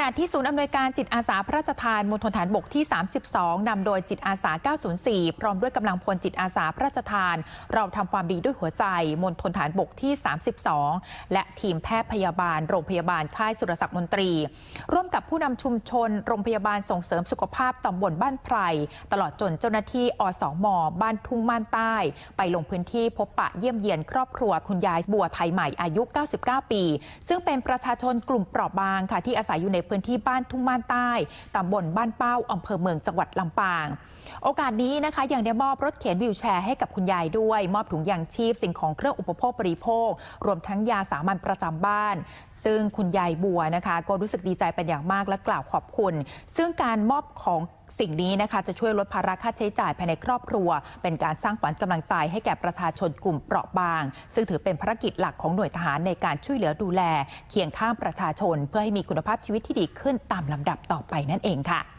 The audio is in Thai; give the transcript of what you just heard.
ขณะที่ศูนย์อำนวยการจิตอาสาพระราชทานมณฑลฐานบกที่ 32 นำโดยจิตอาสา 904 พร้อมด้วยกำลังพลจิตอาสาพระราชทาน เราทำความดีด้วยหัวใจมณฑลฐานบกที่ 32 และทีมแพทย์พยาบาล โรงพยาบาลค่ายสุรศักดิ์มนตรี ร่วมกับผู้นำชุมชน โรงพยาบาลส่งเสริมสุขภาพตำบลบ้านไพรตลอดจนเจ้าหน้าที่อสมบ้านทุ่งม่านใต้ ไปลงพื้นที่พบปะเยี่ยมเยียนครอบครัวคุณยายบัวไทยใหม่อายุ 99 ปี ซึ่งเป็นประชาชนกลุ่มเปราะบางค่ะที่อาศัยอยู่ในพื้นที่บ้านทุ่งม่านใต้ตำบลบ้านเป้าอำเภอเมืองจังหวัดลำปาง โอกาสนี้นะคะยังได้มอบรถเข็นวิวแชร์ให้กับคุณยายด้วย มอบถุงยางชีพสิ่งของเครื่องอุปโภคบริโภค รวมทั้งยาสามัญประจำบ้าน ซึ่งคุณยายบัวนะคะ ก็รู้สึกดีใจเป็นอย่างมากและกล่าวขอบคุณ ซึ่งการมอบของ สิ่งนี้นะคะจะช่วยลดภาระค่าใช้จ่ายภายในครอบครัว เป็นการสร้างขวัญกำลังใจให้แก่ประชาชนกลุ่มเปราะบาง ซึ่งถือเป็นภารกิจหลักของหน่วยทหารในการช่วยเหลือดูแล เคียงข้างประชาชน เพื่อให้มีคุณภาพชีวิตที่ดีขึ้นตามลำดับต่อไปนั่นเองค่ะ